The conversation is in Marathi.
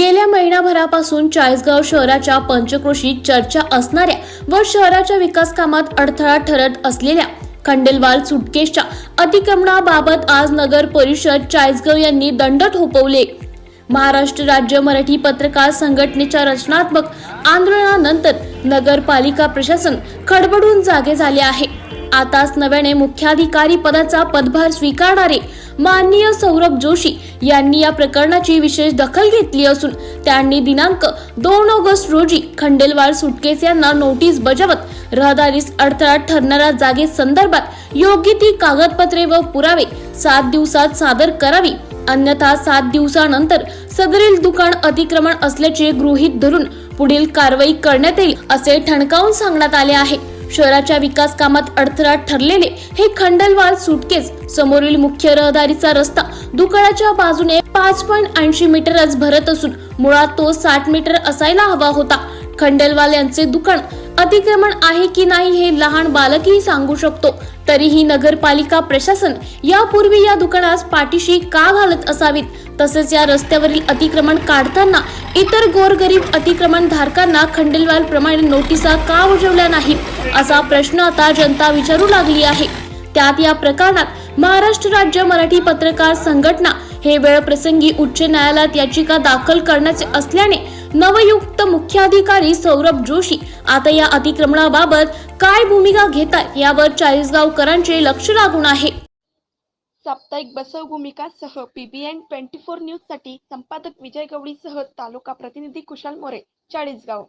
गेल्या महिनाभरापासून चाळीसगाव शहराच्या पंचक्रोशीत चर्चा असणाऱ्या व शहराच्या विकास कामात अडथळा ठरत असलेल्या खंडेलवाल सुटकेसच्या अतिक्रमणाबाबत आज नगर परिषद चाळीसगाव यांनी दंड ठोपवले. महाराष्ट्र राज्य मराठी पत्रकार संघटनेच्या रचनात्मक आंदोलनानंतर नगरपालिका प्रशासन खडबडून जागे झाले आहे. आताच नव्याने मुख्याधिकारी पदाचा पदभार स्वीकारणारे माननीय सौरभ जोशी यांनी या प्रकरणाची विशेष दखल घेतली असून त्यांनी दिनांक दोन ऑगस्ट रोजी खंडेलवाल सुटकेस यांना नोटीस बजावत रहदारीस अडथळा ठरणाऱ्या जागे संदर्भात योग्य ती कागदपत्रे व पुरावे सात दिवसात सादर करावी. अन्यथा सात दिवसानंतर सदरील दुकान अतिक्रमण असल्याचे गृहीत धरून पुढील कारवाई करण्यात येईल असे ठणकावून सांगण्यात आले आहे. शहराच्या विकास कामात अडथळा ठरलेले हे खंडलवाल सुटकेस. समोरील मुख्य रहदारीचा रस्ता दुकाळाच्या बाजूने पाच पॉईंट ऐंशी मीटरच भरत असून मुळात तो साठ मीटर असायला हवा होता. खंडेलवाल यांचे दुकान अतिक्रमण आहे की नाही हे लहान बालकही सांगू शकतो. तरीही नगरपालिका प्रशासन यापूर्वी या दुकानास पाठीशी का घालत असावीत? तसेच या रस्त्यावरील अतिक्रमण काढताना इतर गोरगरीब अतिक्रमण धारकांना खंडेलवाल प्रमाणे नोटिसा का उजवल्या नाहीत? असा प्रश्न आता जनता विचारू लागली आहे. त्यात या प्रकरणात महाराष्ट्र राज्य मराठी पत्रकार संघटना हे वेळप्रसंगी उच्च न्यायालयात याचिका दाखल करण्याचे असल्याने नवयुक्त मुख्याधिकारी सौरभ जोशी. आता या अतिक्रमणाबाबत काय भूमिका घेतात यावर चाळीसगावकरांचे लक्ष लागून आहे. साप्ताहिक Basav भूमिकासह P B N twenty four न्यूजसाठी संपादक विजय गवळीसह तालुका प्रतिनिधी कुशाल मोरे चाळीसगाव.